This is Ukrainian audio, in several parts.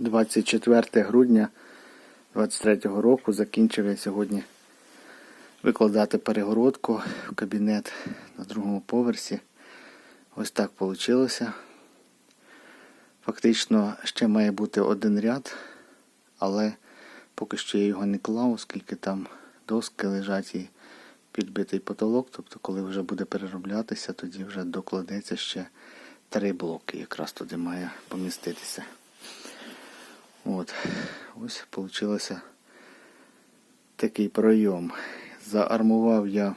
24 грудня 23 року закінчив я сьогодні викладати перегородку в кабінет на другому поверсі. Ось так вийшло. Фактично ще має бути один ряд, але поки що я його не клав, оскільки там доски лежать і підбитий потолок. Тобто, коли вже буде перероблятися, тоді вже докладеться ще три блоки, якраз туди має поміститися. От, ось вийшло такий пройом. Заармував я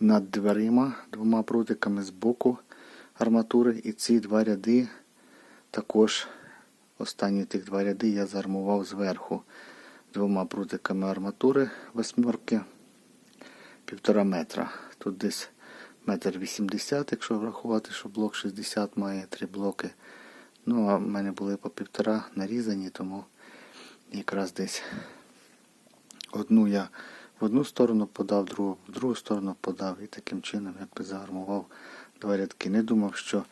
над дверима двома прутиками з боку арматури. І ці два ряди також, останні тих два ряди я заармував зверху двома прутиками арматури восьмерки півтора метра. Тут десь метр вісімдесят, якщо врахувати, що блок 60 має три блоки. Ну, а в мене були по півтора нарізані, тому якраз десь одну я в одну сторону подав, другу в другу сторону подав і таким чином якби заармував два рядки. Не думав, що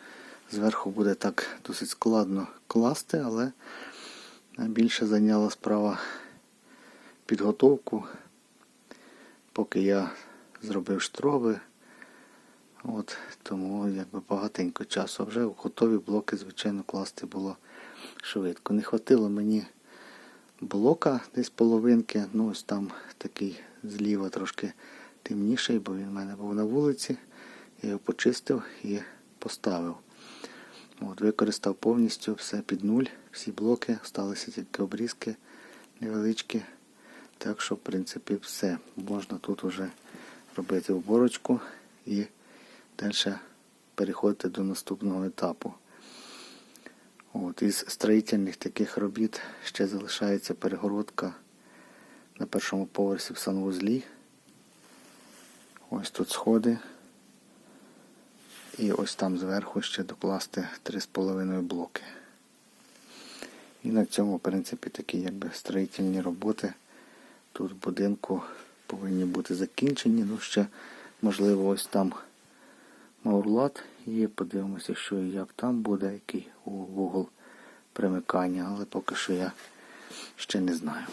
зверху буде так досить складно класти, але більше зайняла справа підготовку, поки я зробив штроби. От, тому якби багатенько часу. Вже готові блоки, звичайно, класти було швидко. Не хватило мені блока десь половинки. Ну ось там такий зліва трошки темніший, бо він в мене був на вулиці. Я його почистив і поставив. От, Використав повністю все під нуль, всі блоки, залишилися тільки обрізки невеличкі. Так що, в принципі, все. Можна тут вже робити уборочку і далі переходити до наступного етапу. От, Із строїтельних таких робіт ще залишається перегородка на першому поверсі в санвузлі. Ось тут сходи. І ось там зверху ще докласти 3,5 блоки. І на цьому, в принципі, такі якби строїтельні роботи тут в будинку повинні бути закінчені. Ну, ще, можливо, ось там маурлат і Подивимося, що і як там буде, який вугол примикання, але поки що я ще не знаю.